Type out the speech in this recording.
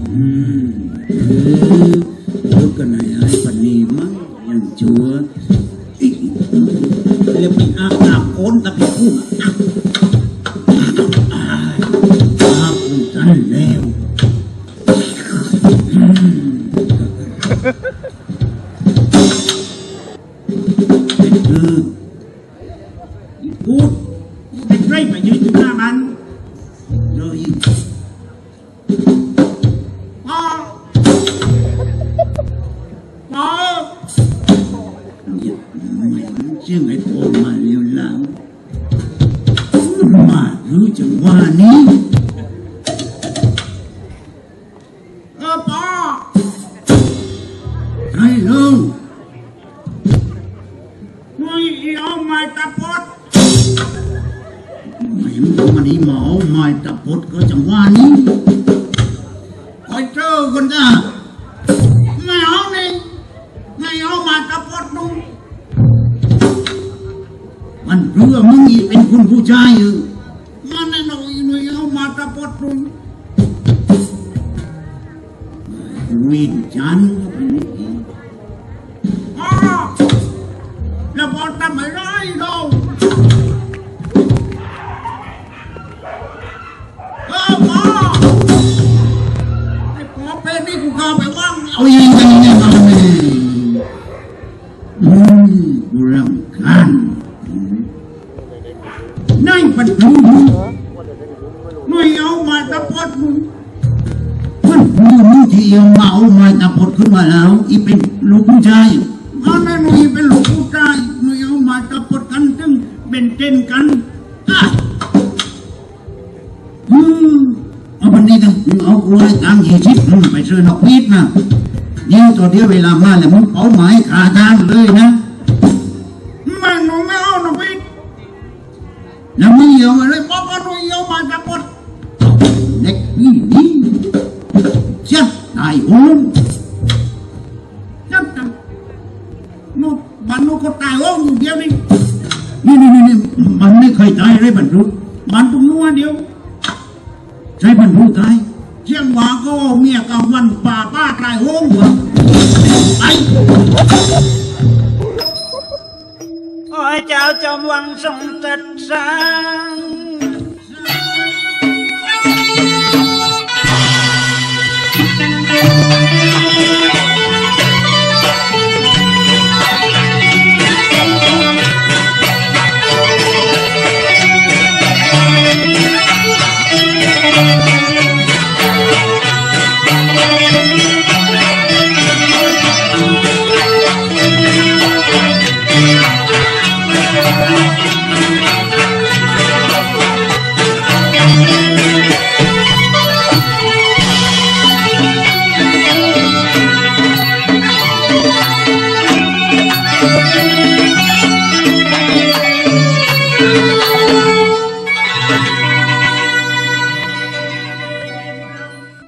อืออเออก็นายไอ้ปนีมั้งยังชัวร์อิ๊ะเรียกเป็นอาอาโอนตะพี่คู่ เชื่อไอ้พ่อมาเร็วแล้วมารู้จังว่านี้เออพ่อใช่ลูกไม่เอาไม้ตะพดไม่มันนี่หมอไม้ตะพดก็จังว่านี้ มันเพื่อมึงอีเป็นคุณผู้ชายอยู่มันแน่นอนไม่เอามาตะพดนุ่งวินจันทร์ก็เป็นอย่างนี้พ่อแล้วพ่อทำอะไรเราเออพ่อไอ้ปอเป็นนี่กูเข้าไปว่างเอายิงกันเนี่ย นั่งปัดหูไม่เอามาตะพดมึงมันรู้มึงที่เอามาเอามาตะพดขึ้นมาแล้ว อีเป็นลูกผู้ชายอันนั้นอีเป็นลูกผู้ชายไม่เอามาตะพดกันซึ่งเป็นเต้นกันอะอืมเอาวันนี้ต้องเอากล้วยตังยี่สิบอืมไปซื้อนกพีดนะเดี๋ยวตัวเดียวเวลามาแล้วมึงเป้าหมายขาทางเลยนะ โหงจับจับนูบ้านนูก็ตายโหงอยู่เดียวนี่นี่นี่นี่มันไม่เคยตายเลยบรรทุมันตรงนู้เดียวใช่บรรทุตายเชียงหวาก็เมียกับวันป่าป้าตายโห้งเหรอไอ้โอ้เจ้าจอมวังทรงตัดสร้าง